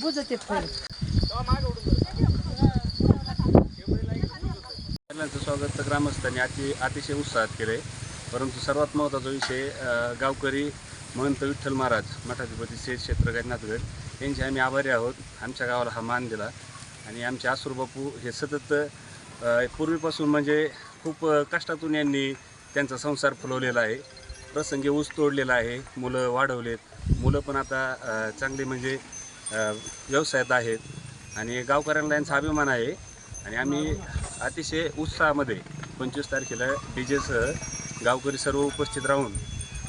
बुजते महिलांचं स्वागत तर ग्रामस्थांनी अति अतिशय उत्साहात केलं आहे परंतु सर्वात महत्त्वाचा विषय गावकरी महंत विठ्ठल महाराज मठाधिपती शेत क्षेत्र गैरनाथगड यांचे आम्ही आभारी आहोत. आमच्या गावाला हा मान दिला. आणि आमचे आसूरबापू हे सतत पूर्वीपासून म्हणजे खूप कष्टातून यांनी त्यांचा संसार फुलवलेला आहे. प्रसंगी ऊस तोडलेला आहे मुलं वाढवलेत. मुलं पण आता चांगले चांगली म्हणजे व्यवसायात आहेत. आणि गावकऱ्यांना यांचा अभिमान आहे. आणि आम्ही अतिशय उत्साहामध्ये पंचवीस तारखेला डी जेसह गावकरी सर्व उपस्थित राहून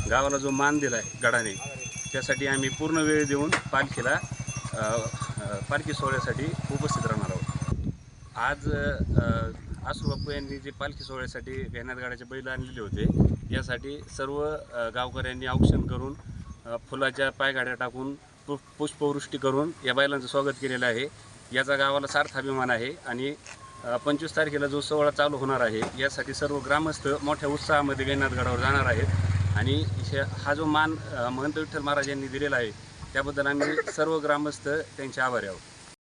गावाला जो मान दिला आहे गडाने त्यासाठी आम्ही पूर्ण वेळ देऊन पालखीला पालखी सोहळ्यासाठी उपस्थित राहणार आहोत. आज आसूबापू यांनी जे पालखी सोहळ्यासाठी घेण्यात गाड्याचे बैल आणलेले होते यासाठी सर्व गावकऱ्यांनी औक्षण करून फुलाच्या पायगाड्या टाकून पु पुष्पवृष्टी करून या बैलांचं स्वागत केलेलं आहे. याचा गावाला सार्थ अभिमान आहे आणि पंचवीस तारखेला जो सोहळा चालू होणार आहे यासाठी सर्व ग्रामस्थ मोठ्या उत्साहामध्ये गडावर जाणार आहेत. आणि हा जो मान महंत विठ्ठल महाराज यांनी दिलेला आहे त्याबद्दल आम्ही सर्व ग्रामस्थ त्यांचे आभारी आहोत.